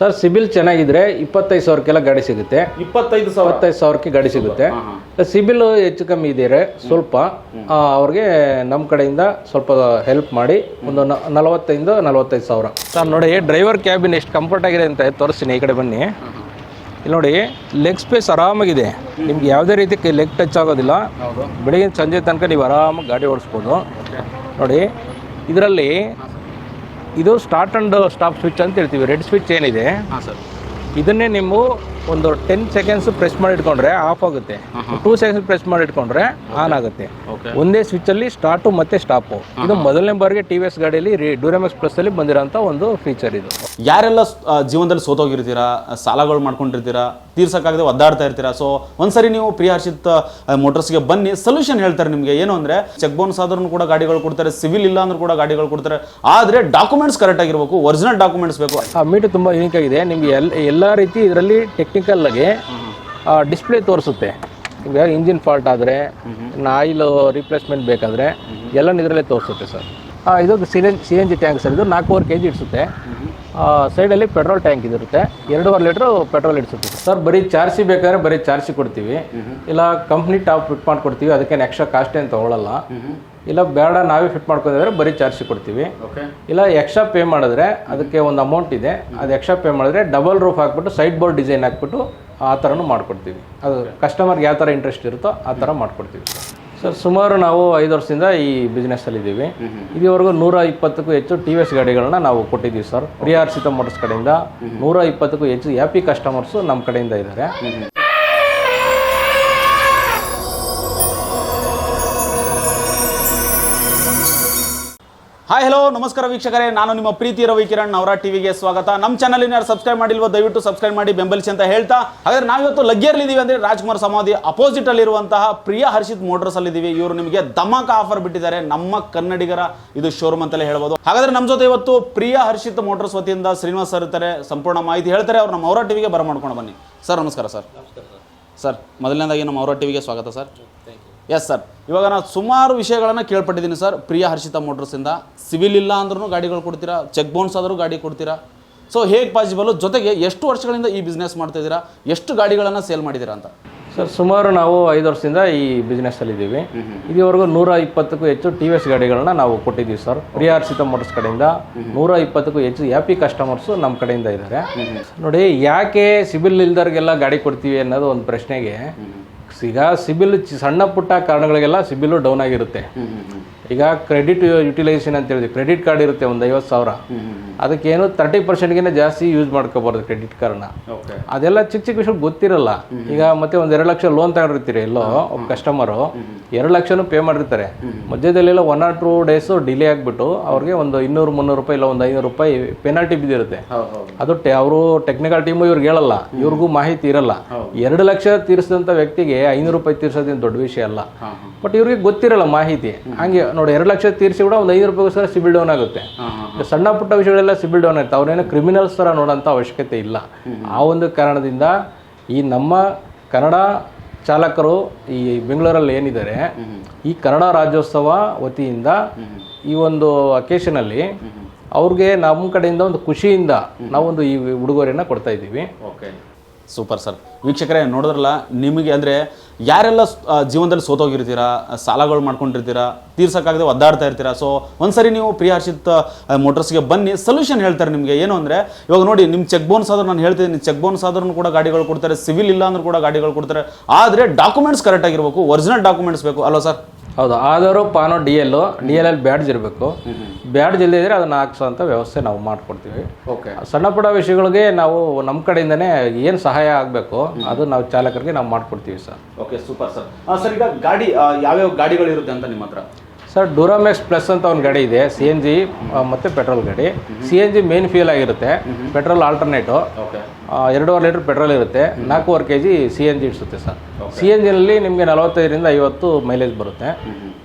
Sir CIBIL ಚೆನ್ನಾಗಿದ್ರೆ ಇಪ್ಪತ್ತೈದು ಸಾವಿರಕ್ಕೆಲ್ಲ ಗಾಡಿ ಸಿಗುತ್ತೆ. ಇಪ್ಪತ್ತೈದು ಸಾವಿರ? ಇಪ್ಪತ್ತೈದು ಸಾವಿರಕ್ಕೆ ಗಾಡಿ ಸಿಗುತ್ತೆ. ಸಿಬಿಲ್ ಹೆಚ್ಚು ಕಮ್ಮಿ ಇದ್ದರೆ? ಸ್ವಲ್ಪ ಆ, ಅವ್ರಿಗೆ ನಮ್ಮ ಕಡೆಯಿಂದ ಸ್ವಲ್ಪ ಹೆಲ್ಪ್ ಮಾಡಿ ಒಂದು ನ- ನಲವತ್ತೈದು ನಲವತ್ತೈದು ಸಾವಿರ. ಸರ್ ನೋಡಿ ಡ್ರೈವರ್ ಕ್ಯಾಬಿನ್ ಎಷ್ಟು ಕಂಫರ್ಟ್ ಆಗಿದೆ ಅಂತ ತೋರಿಸ್ತೀನಿ ಈ ಕಡೆ ಬನ್ನಿ. ಇಲ್ಲಿ ನೋಡಿ ಲೆಗ್ ಸ್ಪೇಸ್ ಆರಾಮಾಗಿದೆ. ನಿಮ್ಗೆ ಯಾವುದೇ ರೀತಿ ಲೆಗ್ ಟಚ್ ಆಗೋದಿಲ್ಲ. ಹೌದು. ಬೆಳಗಿನ ಸಂಜೆ ತನಕ ನೀವು ಆರಾಮಾಗಿ ಗಾಡಿ ಓಡಿಸ್ಬೋದು. ನೋಡಿ ಇದರಲ್ಲಿ ಇದು ಸ್ಟಾರ್ಟ್ ಅಂಡ್ ಸ್ಟಾಪ್ ಸ್ವಿಚ್ ಅಂತ ಹೇಳ್ತೀವಿ. ರೆಡ್ ಸ್ವಿಚ್ ಏನಿದೆ? ಹಾಂ ಸರ್ ಇದನ್ನೇ ನೀವು ಒಂದು ಟೆನ್ ಸೆಕೆಂಡ್ಸ್ ಪ್ರೆಸ್ ಮಾಡಿ ಇಟ್ಕೊಂಡ್ರೆ ಆಫ್ ಆಗುತ್ತೆ. ಟೂ ಸೆಕೆಂಡ್ಸ್ ಪ್ರೆಸ್ ಮಾಡಿ ಇಟ್ಕೊಂಡ್ರೆ ಆನ್ ಆಗುತ್ತೆ. ಒಂದೇ ಸ್ವಿಚ್ ಅಲ್ಲಿ ಸ್ಟಾರ್ಟ್ ಮತ್ತೆ ಸ್ಟಾಪ್ ಇದು ಮೊದಲನೇ ಬಾರಿಗೆ ಟಿ ವಿ ಎಸ್ ಗಾಡಿಯಲ್ಲಿ ಡ್ಯೂರಾಮೆಕ್ಸ್ ಪ್ಲಸ್ ಅಲ್ಲಿ ಬಂದಿರೋಂಥ ಒಂದು ಫೀಚರ್ ಇದು. ಯಾರೆಲ್ಲ ಜೀವನದಲ್ಲಿ ಸೋತೋಗಿರ್ತೀರಾ ಸಾಲಗಳು ಮಾಡ್ಕೊಂಡಿರ್ತೀರಾ ತೀರ್ಸಕ್ಕಾಗದೆ ಒದ್ದಾಡ್ತಾ ಇರ್ತೀರಾ? ಸೊ ಒಂದ್ಸರಿ ನೀವು ಪ್ರಿಯ ಹರ್ಷಿತ್ ಮೋಟರ್ಸ್ಗೆ ಬನ್ನಿ ಸೊಲ್ಯೂಷನ್ ಹೇಳ್ತಾರೆ ನಿಮಗೆ. ಏನು ಅಂದ್ರೆ ಚೆಕ್ ಬೌನ್ಸ್ ಆದ್ರೂ ಕೂಡ ಗಾಡಿಗಳು ಕೊಡ್ತಾರೆ ಸಿವಿಲ್ ಇಲ್ಲ ಅಂದ್ರೂ ಕೂಡ ಗಾಡಿಗಳು ಕೊಡ್ತಾರೆ. ಆದ್ರೆ ಡಾಕ್ಯುಮೆಂಟ್ಸ್ ಕರೆಕ್ಟ್ ಆಗಿರ್ಬೇಕು ಒರಿಜಿನಲ್ ಡಾಕ್ಯುಮೆಂಟ್ಸ್ ಬೇಕು. ಆ ಮೀಟರ್ ತುಂಬಾ ಯೂನಿಕ್ ಆಗಿದೆ. ನಿಮ್ಗೆ ಎಲ್ಲಾ ಎಲ್ಲ ರೀತಿ ಇದರಲ್ಲಿ ಟೆಕ್ನಿಕಲ್ ಆಗಿ ಡಿಸ್ಪ್ಲೇ ತೋರಿಸುತ್ತೆ. ಈಗ ಇಂಜಿನ್ ಫಾಲ್ಟ್ ಆದರೆ ಆಯಿಲ್ ರಿಪ್ಲೇಸ್ಮೆಂಟ್ ಬೇಕಾದರೆ ಎಲ್ಲ ಇದರಲ್ಲೇ ತೋರಿಸುತ್ತೆ ಸರ್. ಇದು C C N G tank sir. ಇದು ನಾಲ್ಕೂವರೆ ಕೆ ಜಿ ಇಡಿಸುತ್ತೆ. ಸೈಡಲ್ಲಿ ಪೆಟ್ರೋಲ್ ಟ್ಯಾಂಕ್ ಇದಿರುತ್ತೆ. ಎರಡೂವರೆ ಲೀಟ್ರ್ ಪೆಟ್ರೋಲ್ ಇಡಿಸುತ್ತೆ ಸರ್ ಬರೀ ಚಾರ್ಜಿ ಬೇಕಾದ್ರೆ ಬರೀ ಚಾರ್ಜಿ ಕೊಡ್ತೀವಿ. ಇಲ್ಲ ಕಂಪ್ನಿ ಟಾಪ್ ಫಿಟ್ ಮಾಡ್ಕೊಡ್ತೀವಿ ಅದಕ್ಕೇನು ಎಕ್ಸ್ಟ್ರಾ ಕಾಸ್ಟ್ ಏನು ತೊಗೊಳಲ್ಲ. ಇಲ್ಲ ಬೇಡ ನಾವೇ ಫಿಟ್ ಮಾಡ್ಕೊಂಡಿದ್ರೆ ಬರೀ ಚಾರ್ಜಿ ಕೊಡ್ತೀವಿ. ಇಲ್ಲ ಎಕ್ಸ್ಟ್ರಾ ಪೇ ಮಾಡಿದ್ರೆ ಅದಕ್ಕೆ ಒಂದು ಅಮೌಂಟ್ ಇದೆ. ಅದು ಎಕ್ಸ್ಟ್ರಾ ಪೇ ಮಾಡಿದ್ರೆ ಡಬಲ್ ರೂಫ್ ಹಾಕ್ಬಿಟ್ಟು ಸೈಡ್ ಬೋರ್ಡ್ ಡಿಸೈನ್ ಹಾಕ್ಬಿಟ್ಟು ಆ ಥರನೂ ಮಾಡ್ಕೊಡ್ತೀವಿ. ಅದು ಕಸ್ಟಮರ್ಗೆ ಯಾವ ಥರ ಇಂಟ್ರೆಸ್ಟ್ ಇರುತ್ತೋ ಆ ಥರ ಮಾಡ್ಕೊಡ್ತೀವಿ. ಸರ್ ಸುಮಾರು ನಾವು ಐದು ವರ್ಷದಿಂದ ಈ ಬಿಸ್ನೆಸ್ಸಲ್ಲಿ ಇದ್ದೀವಿ ಇದುವರೆಗೂ ನೂರ ಇಪ್ಪತ್ತಕ್ಕೂ ಹೆಚ್ಚು ಟಿ ವಿ ಎಸ್ ಗಾಡಿಗಳನ್ನ ನಾವು ಕೊಟ್ಟಿದ್ದೀವಿ ಸರ್. ಪ್ರಿಯಾರ್ಸಿತ ಮೋಟರ್ಸ್ ಕಡೆಯಿಂದ ನೂರ ಇಪ್ಪತ್ತಕ್ಕೂ ಹೆಚ್ಚು ಹ್ಯಾಪಿ ಕಸ್ಟಮರ್ಸು ನಮ್ಮ ಕಡೆಯಿಂದ ಇದ್ದಾರೆ. ಹಾಯ್ ಹಲೋ ನಮಸ್ಕಾರ ವೀಕ್ಷಕರೇ. ನಾನು ನಿಮ್ಮ ಪ್ರೀತಿ ರವಿ ಕಿರಣ್ ಅವರ ಟಿವಿಗೆ ಸ್ವಾಗತ. ನಮ್ಮ ಚಾನಲ್ ಯಾರು ಸಬ್ಸ್ಕ್ರೈಬ್ ಮಾಡಿಲ್ವೋ ದಯವಿಟ್ಟು ಸಬ್ಸ್ಕ್ರೈಬ್ ಮಾಡಿ ಬೆಂಬಲಿಸಿ ಅಂತ ಹೇಳ್ತಾ. ಹಾಗಾದ್ರೆ ನಾವಿವತ್ತು ಲಗ್ಗೆಯಲ್ಲಿದ್ದೀವಿ ಅಂದ್ರೆ ರಾಜ್ಕುಮಾರ್ ಸಮಾಧಿ ಅಪೋಸಿಟ್ ಅಲ್ಲಿರುವಂತಹ ಪ್ರಿಯ ಹರ್ಷಿತ್ ಮೋಟರ್ಸ್ ಅಲ್ಲಿದ್ದೀವಿ ಇವರು ನಿಮಗೆ ಧಮಾಕ ಆಫರ್ ಬಿಟ್ಟಿದ್ದಾರೆ. ನಮ್ಮ ಕನ್ನಡಿಗರ ಇದು ಶೋರೂಮ್ ಅಂತಲೇ ಹೇಳ್ಬೋದು. ಹಾಗಾದ್ರೆ ನಮ್ಮ ಜೊತೆ ಇವತ್ತು ಪ್ರಿಯ ಹರ್ಷಿತ್ ಮೋಟರ್ಸ್ ವತಿಯಿಂದ ಶ್ರೀನಿವಾಸ್ ಸರ್ ಇರ್ತಾರೆ. ಸಂಪೂರ್ಣ ಮಾಹಿತಿ ಹೇಳ್ತಾರೆ. ಅವ್ರು ನಮ್ಮ ಅವರ ಟಿವಿಗೆ ಬರಮಾಡ್ಕೊಂಡು ಬನ್ನಿ. ಸರ್ ನಮಸ್ಕಾರ ಸರ್. ಸರ್. ಮೊದಲನೇದಾಗಿ ನಮ್ಮ ಅವರ ಟಿವಿಗೆ ಸ್ವಾಗತ ಸರ್. ಎಸ್ ಸರ್ ಇವಾಗ ನಾನು ಸುಮಾರು ವಿಷಯಗಳನ್ನು ಕೇಳ್ಪಟ್ಟಿದ್ದೀನಿ ಸರ್ ಪ್ರಿಯ ಹರ್ಷಿತ ಮೋಟರ್ಸಿಂದ ಸಿವಿಲ್ ಇಲ್ಲ ಅಂದ್ರೂ ಗಾಡಿಗಳು ಕೊಡ್ತೀರಾ? ಚೆಕ್ ಬೌನ್ಸ್ ಆದರೂ ಗಾಡಿ ಕೊಡ್ತೀರಾ? ಸೊ ಹೇಗೆ ಪಾಸಿಬಲ್ ಜೊತೆಗೆ ಎಷ್ಟು ವರ್ಷಗಳಿಂದ ಈ ಬಿಸ್ನೆಸ್ ಮಾಡ್ತಾ ಇದ್ದೀರಾ? ಎಷ್ಟು ಗಾಡಿಗಳನ್ನು ಸೇಲ್ ಮಾಡಿದ್ದೀರಾ ಅಂತ? ಸರ್ ಸುಮಾರು ನಾವು ಐದು ವರ್ಷದಿಂದ ಈ ಬಿಸ್ನೆಸ್ಸಲ್ಲಿ ಇದ್ದೀವಿ. ಇದುವರೆಗೂ ನೂರ ಇಪ್ಪತ್ತಕ್ಕೂ ಹೆಚ್ಚು ಟಿ ವಿ ಎಸ್ ಗಾಡಿಗಳನ್ನ ನಾವು ಕೊಟ್ಟಿದ್ದೀವಿ ಸರ್ ಪ್ರಿಯಾರ್ಸಿತ ಮೋಟರ್ಸ್ ಕಡೆಯಿಂದ ನೂರ ಇಪ್ಪತ್ತಕ್ಕೂ ಹೆಚ್ಚು ಹ್ಯಾಪಿ ಕಸ್ಟಮರ್ಸು ನಮ್ಮ ಕಡೆಯಿಂದ ಇದ್ದಾರೆ. ನೋಡಿ ಯಾಕೆ ಸಿಬಿಲ್ ಇಲ್ದವ್ರಿಗೆಲ್ಲ ಗಾಡಿ ಕೊಡ್ತೀವಿ ಅನ್ನೋದು ಒಂದು ಪ್ರಶ್ನೆಗೆ ಈಗ ಸಿಬಿಲ್ ಸಣ್ಣ ಪುಟ್ಟ ಕಾರಣಗಳಿಗೆಲ್ಲ ಸಿಬಿಲ್ ಡೌನ್ ಆಗಿರುತ್ತೆ. ಈಗ ಕ್ರೆಡಿಟ್ ಯುಟಿಲೈಸೇಷನ್ ಅಂತ ಹೇಳಿದ್ವಿ. ಕ್ರೆಡಿಟ್ ಕಾರ್ಡ್ ಇರುತ್ತೆ ಒಂದು ಐವತ್ತು ಸಾವಿರ. ಅದಕ್ಕೇನು ತರ್ಟಿ ಪರ್ಸೆಂಟ್ಗಿಂತ ಜಾಸ್ತಿ ಯೂಸ್ ಮಾಡ್ಕೋಬಾರ್ದು ಕ್ರೆಡಿಟ್ ಕಾರ್ಡ್ನ ಅದೆಲ್ಲ ಚಿಕ್ಕ ಚಿಕ್ಕ ವಿಷಯ ಗೊತ್ತಿರಲ್ಲ. ಈಗ ಮತ್ತೆ ಒಂದು ಎರಡು ಲಕ್ಷ ಲೋನ್ ತಗೊಂಡಿರ್ತೀರಿ ಎಲ್ಲೋ ಒಬ್ಬ ಕಸ್ಟಮರು ಎರಡು ಲಕ್ಷನೂ ಪೇ ಮಾಡಿರ್ತಾರೆ. ಮಧ್ಯದಲ್ಲೆಲ್ಲ one or two days delay ಆಗಿಬಿಟ್ಟು ಅವ್ರಿಗೆ ಒಂದು ಇನ್ನೂರು ಮುನ್ನೂರು ರೂಪಾಯಿ ಇಲ್ಲ ಒಂದು ಐನೂರು ರೂಪಾಯಿ ಪೆನಾಲ್ಟಿ ಬಿದ್ದಿರುತ್ತೆ. ಅದು ಅವರು ಟೆಕ್ನಿಕಲ್ ಟೀಮು ಇವ್ರಿಗೆ ಹೇಳಲ್ಲ. ಇವ್ರಿಗೂ ಮಾಹಿತಿ ಇರಲ್ಲ. ಎರಡು ಲಕ್ಷ ತೀರಿಸಿದಂಥ ವ್ಯಕ್ತಿಗೆ ಐನೂರು ರೂಪಾಯಿ ತೀರ್ಸೋದೇನು ದೊಡ್ಡ ವಿಷಯ ಅಲ್ಲ. ಬಟ್ ಇವ್ರಿಗೆ ಗೊತ್ತಿರಲ್ಲ ಮಾಹಿತಿ. ಹಂಗೆ ನೋಡಿ ಎರಡು ಲಕ್ಷ ತೀರಿಸಿ ಕೂಡ ಒಂದು ಐನೂರು ರೂಪಾಯಿಗೋಸ್ಕರ ಸಿಬಿಲ್ ಡೌನ್ ಆಗುತ್ತೆ. ಸಣ್ಣ ಪುಟ್ಟ ವಿಷಯಗಳೆಲ್ಲ ಸಿಬಿಲ್ ಡೌನ್ ಆಗುತ್ತೆ. ಅವ್ರೇನು ಕ್ರಿಮಿನಲ್ಸ್ ಥರ ನೋಡೋಂಥ ಅವಶ್ಯಕತೆ ಇಲ್ಲ. ಆ ಒಂದು ಕಾರಣದಿಂದ ಈ ನಮ್ಮ ಕನ್ನಡ ಚಾಲಕರು ಈ ಬೆಂಗಳೂರಲ್ಲಿ ಏನಿದ್ದಾರೆ ಈ ಕನ್ನಡ ರಾಜ್ಯೋತ್ಸವ ವತಿಯಿಂದ ಈ ಒಂದು ಅಕೇಶನಲ್ಲಿ ಅವ್ರಿಗೆ ನಮ್ಮ ಕಡೆಯಿಂದ ಒಂದು ಖುಷಿಯಿಂದ ನಾವೊಂದು ಈ ಉಡುಗೊರೆಯನ್ನು ಕೊಡ್ತಾ ಇದ್ದೀವಿ. Okay super sir. ವೀಕ್ಷಕರೇ, ನೋಡಿದ್ರಲ್ಲ, ನಿಮಗೆ ಅಂದರೆ ಯಾರೆಲ್ಲ ಜೀವನದಲ್ಲಿ ಸೋತೋಗಿರ್ತೀರಾ ಸಾಲಗಳು ಮಾಡ್ಕೊಂಡಿರ್ತೀರಾ, ತೀರ್ಸೋಕ್ಕಾಗದೆ ಒದ್ದಾಡ್ತಾ ಇರ್ತೀರಾ? ಸೊ ಒಂದ್ಸರಿ ನೀವು ಪ್ರಿಯ ಹರ್ಷಿತ್ ಮೋಟರ್ಸ್ಗೆ ಬನ್ನಿ ಸೊಲ್ಯೂಷನ್ ಹೇಳ್ತಾರೆ ನಿಮಗೆ. ಏನು ಅಂದರೆ, ಇವಾಗ ನೋಡಿ ನಿಮ್ಮ ಚೆಕ್ ಬೌನ್ಸ್ ಆದರೂ ನಾನು ಹೇಳ್ತಿದ್ದೀನಿ ಚೆಕ್ ಬೌನ್ಸ್ ಆದ್ರೂ ಕೂಡ ಗಾಡಿಗಳು ಕೊಡ್ತಾರೆ ಸಿವಿಲ್ ಇಲ್ಲ ಅಂದ್ರೂ ಕೂಡ ಗಾಡಿಗಳು ಕೊಡ್ತಾರೆ. ಆದರೆ ಡಾಕ್ಯುಮೆಂಟ್ಸ್ ಕರೆಕ್ಟ್ ಆಗಿರಬೇಕು ಒರಿಜಿನಲ್ ಡಾಕ್ಯುಮೆಂಟ್ಸ್ ಬೇಕು. ಅಲ್ವಾ ಸರ್ ಹೌದು ಆದರೂ ಪಾನೋ ಡಿ ಎಲ್ ಡಿ ಎಲ್ ಅಲ್ಲಿ ಬ್ಯಾಡ್ಜ್ ಇರಬೇಕು. ಬ್ಯಾಡ್ಜ್ ಇಲ್ಲದೆ ಇದ್ರೆ ಅದನ್ನ ಹಾಕ್ಸೋಂಥ ವ್ಯವಸ್ಥೆ ನಾವು ಮಾಡ್ಕೊಡ್ತೀವಿ. ಓಕೆ. ಸಣ್ಣ ಪುಟ್ಟ ವಿಷಯಗಳಿಗೆ ನಾವು ನಮ್ಮ ಕಡೆಯಿಂದನೇ ಏನು ಸಹಾಯ ಆಗಬೇಕು ಅದು ನಾವು ಚಾಲಕರಿಗೆ ನಾವು ಮಾಡ್ಕೊಡ್ತೀವಿ sir. Okay super sir. Sir ಈಗ ಗಾಡಿ ಯಾವ್ಯಾವ ಗಾಡಿಗಳು ಇರುತ್ತೆ ಅಂತ ನಿಮ್ಮ ಹತ್ರ? ಸರ್ ಡ್ಯೂರಾಮ್ಯಾಕ್ಸ್ ಪ್ಲಸ್ ಅಂತ ಒಂದು ಗಾಡಿ ಇದೆ ಸಿ ಎನ್ ಜಿ ಮತ್ತು ಪೆಟ್ರೋಲ್ ಗಾಡಿ. C N G main fuel ಆಗಿರುತ್ತೆ ಪೆಟ್ರೋಲ್ ಆಲ್ಟರ್ನೇಟು ಓಕೆ ಎರಡೂವರೆ ಲೀಟ್ರ್ ಪೆಟ್ರೋಲ್ ಇರುತ್ತೆ ನಾಲ್ಕೂವರೆ K G C N G ಇಡಿಸುತ್ತೆ sir. C N ಜಿನಲ್ಲಿ ನಿಮಗೆ ನಲವತ್ತೈದರಿಂದ ಐವತ್ತು ಮೈಲೇಜ್ ಬರುತ್ತೆ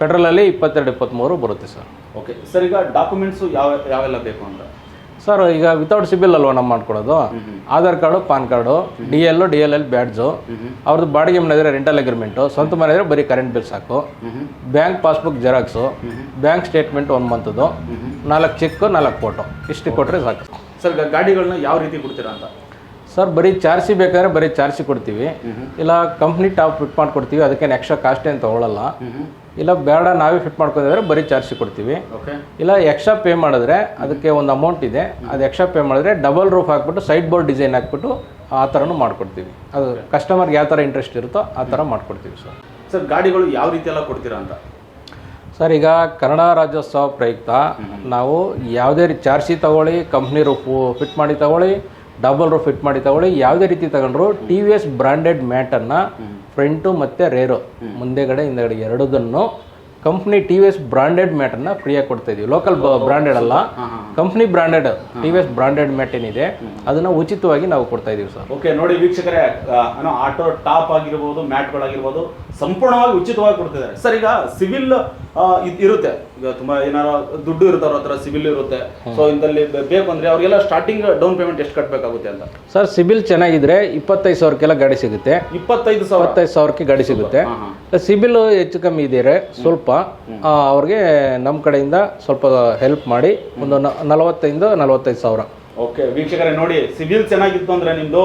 ಪೆಟ್ರೋಲಲ್ಲಿ ಇಪ್ಪತ್ತೆರಡು ಇಪ್ಪತ್ತ್ಮೂರು ಬರುತ್ತೆ ಸರ್. ಓಕೆ ಸರ್ ಈಗ ಡಾಕ್ಯುಮೆಂಟ್ಸು ಯಾವ ಯಾವೆಲ್ಲ ಬೇಕು ಅಂತ? ಸರ್ ಈಗ ವಿತೌಟ್ ಸಿಬಿಲ್ ಅಲ್ವಾ ನಾವು ಮಾಡ್ಕೊಡೋದು. Aadhaar card PAN card D L D L L badge ಅವ್ರದ್ದು ಬಾಡಿಗೆ ಮನೆ ಇದ್ರೆ ರೆಂಟಲ್ ಅಗ್ರಿಮೆಂಟು ಸ್ವಂತ ಮನೆ ಇದ್ರೆ ಬರೀ ಕರೆಂಟ್ ಬಿಲ್ ಸಾಕು. Bank passbook xerox bank statement one ಮಂತದ್ದು ನಾಲ್ಕು ಚೆಕ್ ನಾಲ್ಕು ಫೋಟೋ ಇಷ್ಟು ಕೊಟ್ಟರೆ ಸಾಕು. ಸರ್ ಗಾಡಿಗಳನ್ನ ಯಾವ ರೀತಿ ಕೊಡ್ತೀರಾ ಅಂತ? ಸರ್ ಬರೀ ಚಾರ್ಜಿ ಬೇಕಾದ್ರೆ ಬರೀ ಚಾರ್ಜಿ ಕೊಡ್ತೀವಿ. ಇಲ್ಲ ಕಂಪ್ನಿ ಟಾಪ್ ಫಿಟ್ ಮಾಡ್ಕೊಡ್ತೀವಿ. ಅದಕ್ಕೇನು ಎಕ್ಸ್ಟ್ರಾ ಕಾಸ್ಟ್ ಏನು ತೊಗೊಳಲ್ಲ. ಇಲ್ಲ ಬೇಡ ನಾವೇ ಫಿಟ್ ಮಾಡ್ಕೊಂಡಿದ್ರೆ ಬರೀ ಚಾರ್ಜಿ ಕೊಡ್ತೀವಿ. ಇಲ್ಲ ಎಕ್ಸ್ಟ್ರಾ ಪೇ ಮಾಡಿದ್ರೆ ಅದಕ್ಕೆ ಒಂದು ಅಮೌಂಟ್ ಇದೆ. ಅದು ಎಕ್ಸ್ಟ್ರಾ ಪೇ ಮಾಡಿದ್ರೆ ಡಬಲ್ ರೂಫ್ ಹಾಕ್ಬಿಟ್ಟು ಸೈಡ್ ಬೋರ್ಡ್ ಡಿಸೈನ್ ಹಾಕ್ಬಿಟ್ಟು ಆ ಥರನೂ ಮಾಡ್ಕೊಡ್ತೀವಿ. ಅದು ಕಸ್ಟಮರ್ಗೆ ಯಾವ ಥರ ಇಂಟ್ರೆಸ್ಟ್ ಇರುತ್ತೋ ಆ ಥರ ಮಾಡ್ಕೊಡ್ತೀವಿ ಸರ್ ಸರ್ ಗಾಡಿಗಳು ಯಾವ ರೀತಿ ಎಲ್ಲ ಕೊಡ್ತೀರಾ ಅಂತ? ಸರ್ ಈಗ ಕನ್ನಡ ರಾಜ್ಯೋತ್ಸವ ಪ್ರಯುಕ್ತ ನಾವು ಯಾವುದೇ ರೀತಿ ಚಾರ್ಸಿ ತಗೊಳ್ಳಿ ಕಂಪ್ನಿ ರೂಫು ಫಿಟ್ ಮಾಡಿ ತಗೊಳ್ಳಿ ಡಬಲ್ ರೂಫ್ ಫಿಟ್ ಮಾಡಿ ತಗೊಳ್ಳಿ. ಯಾವುದೇ ರೀತಿ ತಗೊಂಡ್ರು ಟಿ ವಿ ಎಸ್ ಬ್ರಾಂಡೆಡ್ ಮ್ಯಾಟನ್ನು ಫ್ರಂಟು ಮತ್ತು ರೇರು. ಮುಂದೆಗಡೆ ಹಿಂದೆಗಡೆ ಎರಡದನ್ನು company T V S branded ಮ್ಯಾಟನ್ನು ಫ್ರೀಯಾಗಿ ಕೊಡ್ತಾ ಇದೀವಿ. ಲೋಕಲ್ ಬ್ರಾಂಡೆಡ್ ಅಲ್ಲ. Company branded T V S branded mat ಏನಿದೆ ಅದನ್ನ ಉಚಿತವಾಗಿ ನಾವು ಕೊಡ್ತಾ ಇದೀವಿ ಸರ್. ಓಕೆ ನೋಡಿ ವೀಕ್ಷಕರೇ ಆಟೋ ಟಾಪ್ ಆಗಿರ್ಬೋದು ಮ್ಯಾಟ್ಗಳಾಗಿರ್ಬೋದು ಸಂಪೂರ್ಣವಾಗಿ ಉಚಿತವಾಗಿ ಕೊಡ್ತಿದ್ದಾರೆ. ಸರ್ ಈಗ ಸಿವಿಲ್ ಇರುತ್ತೆ. ಈಗ ತುಂಬಾ ಏನಾರ ದುಡ್ಡು ಇರುತ್ತೆ ಅವ್ರ ಹತ್ರ ಸಿವಿಲ್ ಇರುತ್ತೆ. ಸೊ ಇದರಲ್ಲಿ ಬೇಕು ಅಂದ್ರೆ ಅವ್ರಿಗೆಲ್ಲ ಸ್ಟಾರ್ಟಿಂಗ್ ಡೌನ್ ಪೇಮೆಂಟ್ ಎಷ್ಟು ಕಟ್ಟಬೇಕಾಗುತ್ತೆ ಅಂತ? ಸರ್ ಸಿಬಿಲ್ ಚೆನ್ನಾಗಿದ್ರೆ ಇಪ್ಪತ್ತೈದು ಸಾವಿರಕ್ಕೆಲ್ಲ ಗಾಡಿ ಸಿಗುತ್ತೆ. ಇಪ್ಪತ್ತೈದು ಸಾವಿರ? ಇಪ್ಪತ್ತೈದು ಸಾವಿರಕ್ಕೆ ಗಾಡಿ ಸಿಗುತ್ತೆ. ಸಿಬಿಲ್ ಹೆಚ್ಚು ಕಮ್ಮಿ ಇದ್ರೆ ಸ್ವಲ್ಪ. ಅವ್ರಿಗೆ ನಮ್ಮ ಕಡೆಯಿಂದ ಸ್ವಲ್ಪ ಹೆಲ್ಪ್ ಮಾಡಿ ಒಂದು ನಲವತ್ತೈದ, ನಲವತ್ತೈದು ಸಾವಿರ. ಓಕೆ, ವೀಕ್ಷಕರೇ ನೋಡಿ, ಸಿವಿಲ್ ಚೆನ್ನಾಗಿತ್ತು ಅಂದ್ರೆ ನಿಮ್ದು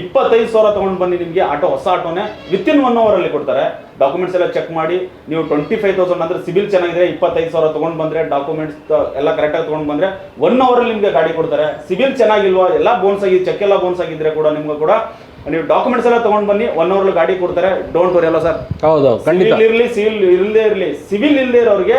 ಇಪ್ಪತ್ತೈದು ಸಾವಿರ ತಗೊಂಡು ಬನ್ನಿ, ನಿಮಗೆ ಆಟೋ, ಹೊಸ ಆಟೋನೇ ವಿತ್ ಇನ್ ಒನ್ ಅವರಲ್ಲಿ ಕೊಡ್ತಾರೆ. ಡಾಕ್ಯುಮೆಂಟ್ಸ್ ಎಲ್ಲ ಚೆಕ್ ಮಾಡಿ, ನೀವು ಟ್ವೆಂಟಿ ಫೈವ್ ತೌಸಂಡ್ ಅಂದ್ರೆ ಸಿವಿಲ್ ಚೆನ್ನಾಗಿದ್ರೆ ಇಪ್ಪತ್ತೈದು ಸಾವಿರ ತಗೊಂಡು ಬಂದ್ರೆ ಡಾಕ್ಯುಮೆಂಟ್ಸ್ ಎಲ್ಲ ಕರೆಕ್ಟಾಗಿ ತಗೊಂಡು ಬಂದ್ರೆ ಒನ್ ಅವರ್ ಅಲ್ಲಿ ನಿಮಗೆ ಗಾಡಿ ಕೊಡ್ತಾರೆ. ಸಿವಿಲ್ ಚೆನ್ನಾಗಿಲ್ವಾ, ಎಲ್ಲ ಬೋನ್ಸ್ ಆಗಿ ಚೆಕ್ ಎಲ್ಲ ಬೋನ್ಸ್ ಆಗಿದ್ರೆ ಕೂಡ ನಿಮ್ಗೆ ಕೂಡ ನೀವು ಡಾಕ್ಯುಮೆಂಟ್ಸ್ ಎಲ್ಲ ತಗೊಂಡ್ ಬನ್ನಿ ಒನ್ ಅವರ್ ಗಾಡಿ ಕೊಡ್ತಾರೆ. ಡೋಂಟ್ ವರಿ ಅಲ್ಲ ಸರ್. ಹೌದು ಖಂಡಿತ. ಸಿವಿಲ್ ಇರಲಿ ಸಿವಿಲ್ ಇಲ್ಲದೆ ಇರಲಿ ಸಿವಿಲ್ ಇಲ್ಲದೆ ಇರೋರಿಗೆ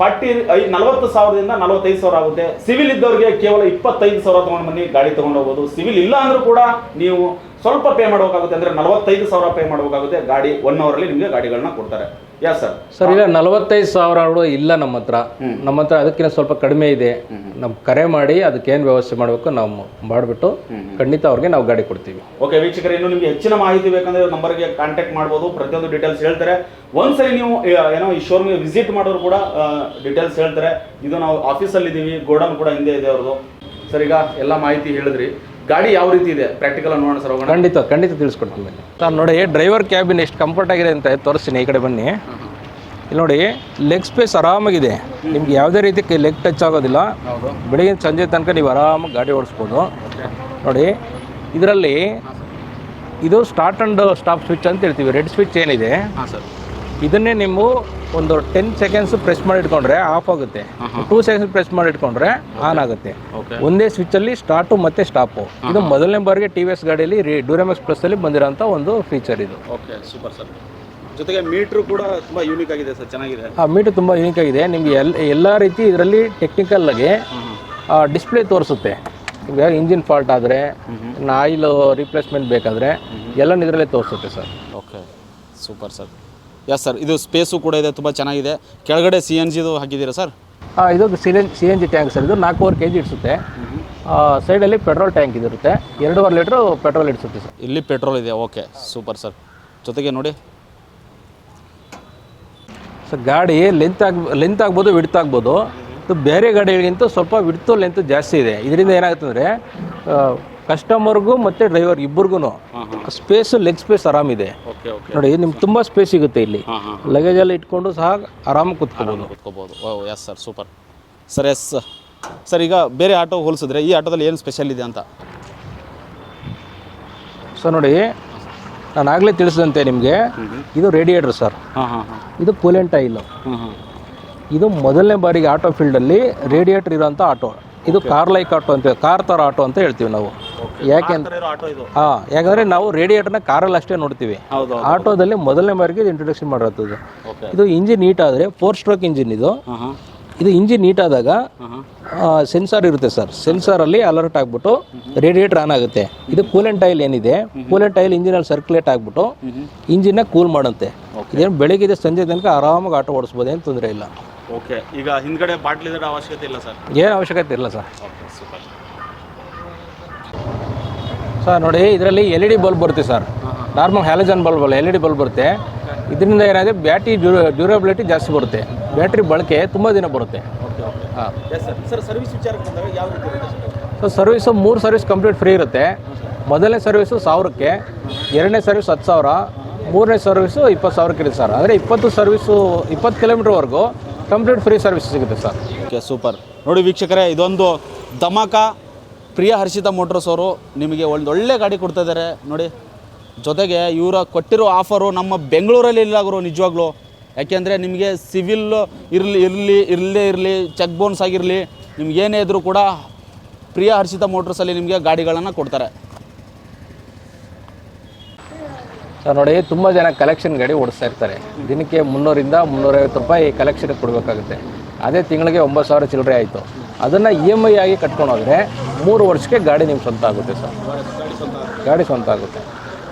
ಫಾರ್ಟಿ ಐ ನಲವತ್ತು ಸಾವಿರದಿಂದ ನಲವತ್ತೈದು ಸಾವಿರ ಆಗುತ್ತೆ. ಸಿವಿಲ್ ಇದ್ದವ್ರಿಗೆ ಕೇವಲ ಇಪ್ಪತ್ತೈದು ಸಾವಿರ ತಗೊಂಡು ಬನ್ನಿ ಗಾಡಿ ತಗೊಂಡು ಹೋಗ್ಬೋದು. ಸಿವಿಲ್ ಇಲ್ಲ ಅಂದ್ರೂ ಕೂಡ ನೀವು ಸ್ವಲ್ಪ ಪೇ ಮಾಡಬೇಕಾಗುತ್ತೆ. ಅಂದ್ರೆ ನಲವತ್ತೈದು ಸಾವಿರ ಪೇ ಮಾಡಬೇಕಾಗುತ್ತೆ. ಗಾಡಿ ಒನ್ ಅವರಲ್ಲಿ ನಿಮಗೆ ಗಾಡಿಗಳನ್ನ ಕೊಡ್ತಾರೆ. ಯಾ ಸರ್ ಸರ್ ಇಲ್ಲ ನಲವತ್ತೈದು ಸಾವಿರ ಇಲ್ಲ ನಮ್ಮ ಹತ್ರ. ನಮ್ಮ ಹತ್ರ ಅದಕ್ಕಿಂತ ಸ್ವಲ್ಪ ಕಡಿಮೆ ಇದೆ. ನಮ್ ಕರೆ ಮಾಡಿ ಅದಕ್ಕೇನು ವ್ಯವಸ್ಥೆ ಮಾಡಬೇಕು ನಾವು ಮಾಡಿಬಿಟ್ಟು ಖಂಡಿತ ಅವ್ರಿಗೆ ನಾವು ಗಾಡಿ ಕೊಡ್ತೀವಿ. ಓಕೆ ವೀಕ್ಷಕರೇ ಇನ್ನು ನಿಮಗೆ ಹೆಚ್ಚಿನ ಮಾಹಿತಿ ಬೇಕಂದ್ರೆ ನಂಬರ್ಗೆ ಕಾಂಟ್ಯಾಕ್ಟ್ ಮಾಡ್ಬೋದು. ಪ್ರತಿಯೊಂದು ಡೀಟೇಲ್ಸ್ ಹೇಳ್ತಾರೆ. ಒಂದ್ಸರಿ ನೀವು ಏನೋ ಈ ಶೋರೂಮ್ಗೆ ವಿಸಿಟ್ ಮಾಡೋರು ಕೂಡ ಡೀಟೇಲ್ಸ್ ಹೇಳ್ತಾರೆ. ಇದು ನಾವು ಆಫೀಸಲ್ಲಿ ಇದ್ದೀವಿ ಗೋಡೌನ್ ಕೂಡ ಹಿಂದೆ ಇದೆ ಅವ್ರದ್ದು ಸರ್ ಈಗ ಎಲ್ಲ ಮಾಹಿತಿ ಹೇಳಿದ್ರಿ. ಗಾಡಿ ಯಾವ ರೀತಿ ಇದೆ? ಪ್ರಾಕ್ಟಿಕಲ್ ನೋಡೋಣ ಸರ್ ಹೋಗೋಣ. ಖಂಡಿತ ಖಂಡಿತ ತಿಳಿಸ್ಕೊಡ್ತೀನಿ. ಸರ್ ನೋಡಿ ಡ್ರೈವರ್ ಕ್ಯಾಬಿನ್ ಎಷ್ಟು ಕಂಫರ್ಟ್ ಆಗಿದೆ ಅಂತ ತೋರಿಸ್ತೀನಿ ಈ ಕಡೆ ಬನ್ನಿ. ಇಲ್ಲಿ ನೋಡಿ ಲೆಗ್ ಸ್ಪೇಸ್ ಆರಾಮಾಗಿದೆ. ನಿಮ್ಗೆ ಯಾವುದೇ ರೀತಿ ಲೆಗ್ ಟಚ್ ಆಗೋದಿಲ್ಲ. ಬೆಳಗಿನ ಸಂಜೆ ತನಕ ನೀವು ಆರಾಮಾಗಿ ಗಾಡಿ ಓಡಿಸ್ಬೋದು. ನೋಡಿ ಇದರಲ್ಲಿ ಇದು ಸ್ಟಾರ್ಟ್ ಆ್ಯಂಡ್ ಸ್ಟಾಪ್ ಸ್ವಿಚ್ ಅಂತ ಹೇಳ್ತೀವಿ. ರೆಡ್ ಸ್ವಿಚ್ ಏನಿದೆ? ಇದನ್ನೇ ನೀವು ಒಂದು ಟೆನ್ ಸೆಕೆಂಡ್ಸ್ ಪ್ರೆಸ್ ಮಾಡಿ ಇಟ್ಕೊಂಡ್ರೆ ಆಫ್ ಆಗುತ್ತೆ. ಟೂ ಸೆಕೆಂಡ್ಸ್ ಪ್ರೆಸ್ ಮಾಡಿ ಇಟ್ಕೊಂಡ್ರೆ ಆನ್ ಆಗುತ್ತೆ. ಒಂದೇ ಸ್ವಿಚ್ ಅಲ್ಲಿ ಸ್ಟಾರ್ಟು ಮತ್ತೆ ಸ್ಟಾಪು ಇದು ಮೊದಲನೇ ಬಾರಿಗೆ ಟಿ ವಿ ಎಸ್ ಗಾಡಿಯಲ್ಲಿ ಡ್ಯೂರಾಮೆಕ್ಸ್ ಪ್ಲಸ್ ಅಲ್ಲಿ ಬಂದಿರೋಂಥ ಒಂದು ಫೀಚರ್ ಇದು. ಓಕೆ ಸೂಪರ್ ಸರ್ ಜೊತೆಗೆ ಮೀಟ್ರು ಕೂಡ ತುಂಬ ಯೂನಿಕ್ ಆಗಿದೆ ಸರ್ ಚೆನ್ನಾಗಿದೆ. ಆ ಮೀಟರ್ ತುಂಬ ಯೂನಿಕ್ ಆಗಿದೆ. ನಿಮಗೆ ಎಲ್ ಎಲ್ಲ ರೀತಿ ಇದರಲ್ಲಿ ಟೆಕ್ನಿಕಲ್ ಆಗಿ ಡಿಸ್ಪ್ಲೇ ತೋರಿಸುತ್ತೆ. ಈಗ ಇಂಜಿನ್ ಫಾಲ್ಟ್ ಆದರೆ ಆಯಿಲ್ ರಿಪ್ಲೇಸ್ಮೆಂಟ್ ಬೇಕಾದರೆ ಎಲ್ಲ ಇದರಲ್ಲೇ ತೋರಿಸುತ್ತೆ sir. Okay super sir yes sir ಇದು ಸ್ಪೇಸು ಕೂಡ ಇದೆ ತುಂಬ ಚೆನ್ನಾಗಿದೆ. ಕೆಳಗಡೆ ಸಿ ಎನ್ ಜಿದು ಹಾಕಿದ್ದೀರಾ ಸರ್ ಆ, ಇದು C N C N G tank sir ಇದು ನಾಲ್ಕೂವರೆ ಕೆ ಜಿ ಇಡಿಸುತ್ತೆ ಸೈಡಲ್ಲಿ ಪೆಟ್ರೋಲ್ ಟ್ಯಾಂಕ್ ಇದಿರುತ್ತೆ. ಎರಡೂವರೆ ಲೀಟ್ರು ಪೆಟ್ರೋಲ್ ಇಡಿಸುತ್ತೆ ಸರ್ ಇಲ್ಲಿ ಪೆಟ್ರೋಲ್ ಇದೆ ಓಕೆ ಸೂಪರ್ ಸರ್ ಜೊತೆಗೆ ನೋಡಿ. ಸೊ ಗಾಡಿ ಲೆಂತ್ ಆಗ ಲೆಂತ್ ಆಗ್ಬೋದು ವಿಡ್ತ್ ಆಗ್ಬೋದು. ಇದು ಬೇರೆ ಗಾಡಿಗಳಿಗಿಂತ ಸ್ವಲ್ಪ ವಿಡ್ತು ಲೆಂತ್ ಜಾಸ್ತಿ ಇದೆ. ಇದರಿಂದ ಏನಾಗುತ್ತೆ ಅಂದರೆ ಕಸ್ಟಮರ್ಗೂ ಮತ್ತು ಡ್ರೈವರ್ ಇಬ್ಬರಿಗೂ ಸ್ಪೇಸ್ ಲೆಗ್ ಸ್ಪೇಸ್ ಆರಾಮಿದೆ. ಓಕೆ ಓಕೆ ನೋಡಿ ನಿಮ್ಗೆ ತುಂಬ ಸ್ಪೇಸ್ ಸಿಗುತ್ತೆ ಇಲ್ಲಿ. ಲಗೇಜ್ ಎಲ್ಲ ಇಟ್ಕೊಂಡು ಸಹ ಆರಾಮಾಗಿ ಕೂತ್ಕೋಬೋದು. ಕೂತ್ಕೋಬೋದು. ಓಹ್ yes sir super sir yes sir ಈಗ ಬೇರೆ ಆಟೋ ಹೋಲಿಸಿದ್ರೆ ಈ ಆಟೋದಲ್ಲಿ ಏನು ಸ್ಪೆಷಲ್ ಇದೆ ಅಂತ? ಸೊ ನೋಡಿ ನಾನು ಆಗಲೇ ತಿಳಿಸಿದಂತೆ ನಿಮಗೆ ಇದು ರೇಡಿಯೇಟರ್ ಸರ್. ಇದು ಕೂಲೆಂಟ್ ಆಯಿಲು ಇದು ಮೊದಲನೇ ಬಾರಿಗೆ ಆಟೋ ಫೀಲ್ಡಲ್ಲಿ ರೇಡಿಯೇಟರ್ ಇರೋಂಥ ಆಟೋ. ಇದು ಕಾರ್ ಲೈಕ್ ಆಟೋ ಅಂತ ಕಾರ್ ಥರ ಆಟೋ ಅಂತ ಹೇಳ್ತೀವಿ ನಾವು. ಯಾಕೆ ಹಾಂ ಯಾಕಂದರೆ ನಾವು ರೇಡಿಯೇಟರ್ನ ಕಾರಲ್ಲಿ ಅಷ್ಟೇ ನೋಡ್ತೀವಿ. ಆಟೋದಲ್ಲಿ ಮೊದಲನೇ ಬಾರಿಗೆ ಇಂಟ್ರೊಡಕ್ಷನ್ ಮಾಡಿರೋದು ಇದು ಇಂಜಿನ್ ನೀಟ್ ಆದರೆ ಫೋರ್ ಸ್ಟ್ರೋಕ್ ಇಂಜಿನ್ ಇದು. ಇದು ಇಂಜಿನ್ ನೀಟ್ ಆದಾಗ ಸೆನ್ಸಾರ್ ಇರುತ್ತೆ ಸರ್ ಸೆನ್ಸಾರ್ ಅಲ್ಲಿ ಅಲರ್ಟ್ ಆಗಿಬಿಟ್ಟು ರೇಡಿಯೇಟರ್ ಆನ್ ಆಗುತ್ತೆ. ಇದು ಕೂಲೆಂಟ್ ಆಯಿಲ್ ಏನಿದೆ ಕೂಲೆಂಟ್ ಆಯಿಲ್ ಇಂಜಿನಲ್ಲಿ ಸರ್ಕ್ಯುಲೇಟ್ ಆಗಿಬಿಟ್ಟು ಇಂಜಿನ್ನ ಕೂಲ್ ಮಾಡುತ್ತೆ. ಇದೇನು ಬೆಳಿಗ್ಗೆ ಸಂಜೆ ತನಕ ಆರಾಮಾಗಿ ಆಟೋ ಓಡಿಸ್ಬೋದು ಏನು ತೊಂದರೆ ಇಲ್ಲ. ಓಕೆ ಈಗ ಹಿಂದ್ಗಡೆ ಬಾಟ್ಲ್ ಇದರ ಅವಶ್ಯಕತೆ ಇಲ್ಲ ಸರ್ ಏನು ಅವಶ್ಯಕತೆ ಇಲ್ಲ ಸರ್ ಸರ್ ನೋಡಿ ಇದರಲ್ಲಿ ಎಲ್ ಇ ಡಿ ಬಲ್ಬ್ ಬರುತ್ತೆ ಸರ್ ನಾರ್ಮಲ್ ಹ್ಯಾಲಜನ್ ಬಲ್ಬ್ ಅಲ್ಲ ಎಲ್ ಇ ಡಿ ಬಲ್ಬ್ ಬರುತ್ತೆ. ಇದರಿಂದ ಏನಾದರೆ ಬ್ಯಾಟ್ರಿ ಡ್ಯೂರಬಿಲಿಟಿ ಜಾಸ್ತಿ ಬರುತ್ತೆ. ಬ್ಯಾಟ್ರಿ ಬಳಕೆ ತುಂಬ ದಿನ ಬರುತ್ತೆ. ಓಕೆ ಓಕೆ ಹಾಂ. ಎಸ್ ಸರ್ ಸರ್ ಸರ್ವಿಸ್ ವಿಚಾರಕ್ಕೆ ಬಂದಾಗ ಯಾವ ರೀತಿ ಸರ್ ಸೊ ಸರ್ವಿಸು ಮೂರು ಸರ್ವಿಸ್ ಕಂಪ್ಲೀಟ್ ಫ್ರೀ ಇರುತ್ತೆ. ಮೊದಲನೇ ಸರ್ವಿಸು ಸಾವಿರಕ್ಕೆ ಎರಡನೇ ಸರ್ವಿಸ್ ಹತ್ತು ಸಾವಿರ ಮೂರನೇ ಸರ್ವಿಸು ಇಪ್ಪತ್ತು ಸಾವಿರಕ್ಕೆ ಇರುತ್ತೆ ಸರ್ ಅಂದರೆ ಇಪ್ಪತ್ತು ಸರ್ವಿಸು ಇಪ್ಪತ್ತು ಕಿಲೋಮೀಟ್ರ್ವರೆಗೂ ಕಂಪ್ಲೀಟ್ ಫ್ರೀ ಸರ್ವಿಸ್ ಸಿಗುತ್ತೆ ಸರ್ ಓಕೆ ಸೂಪರ್ ನೋಡಿ ವೀಕ್ಷಕರೇ ಇದೊಂದು ಧಮಾಕ ಪ್ರಿಯ ಹರ್ಷಿತ ಮೋಟ್ರಸ್ ಅವರು ನಿಮಗೆ ಒಂದು ಒಳ್ಳೆ ಗಾಡಿ ಕೊಡ್ತಾ ಇದ್ದಾರೆ. ನೋಡಿ ಜೊತೆಗೆ ಇವರ ಕೊಟ್ಟಿರೋ ಆಫರು ನಮ್ಮ ಬೆಂಗಳೂರಲ್ಲಿ ಇಲ್ಲ ಗುರು, ನಿಜವಾಗ್ಲೂ. ಯಾಕೆಂದರೆ ನಿಮಗೆ ಸಿವಿಲ್ ಇರಲಿ ಇರಲಿ, ಇರಲೇ ಇರಲಿ, ಚೆಕ್ ಬೋನ್ಸ್ ಆಗಿರಲಿ ನಿಮ್ಗೆ ಏನೇ ಇದ್ರೂ ಕೂಡ ಪ್ರಿಯ ಹರ್ಷಿತ ಮೋಟ್ರಸಲ್ಲಿ ನಿಮಗೆ ಗಾಡಿಗಳನ್ನು ಕೊಡ್ತಾರೆ. ಸರ್, ನೋಡಿ, ತುಂಬ ಜನ ಕಲೆಕ್ಷನ್ ಗಾಡಿ ಓಡಿಸ್ತಾ ಇರ್ತಾರೆ. ದಿನಕ್ಕೆ ಮುನ್ನೂರಿಂದ ಮುನ್ನೂರೈವತ್ತು ರೂಪಾಯಿ ಕಲೆಕ್ಷನ್ ಕೊಡಬೇಕಾಗುತ್ತೆ. ಅದೇ ತಿಂಗಳಿಗೆ ಒಂಬತ್ತು ಸಾವಿರ ಚಿಲ್ಲರೆ ಆಯಿತು. ಅದನ್ನು ಇ ಎಂ ಐ ಆಗಿ ಕಟ್ಕೊಂಡೋದ್ರೆ ಮೂರು ವರ್ಷಕ್ಕೆ ಗಾಡಿ ನಿಮ್ಮ ಸ್ವಂತ ಆಗುತ್ತೆ ಸರ್. ಗಾಡಿ ಸ್ವಂತ ಆಗುತ್ತೆ.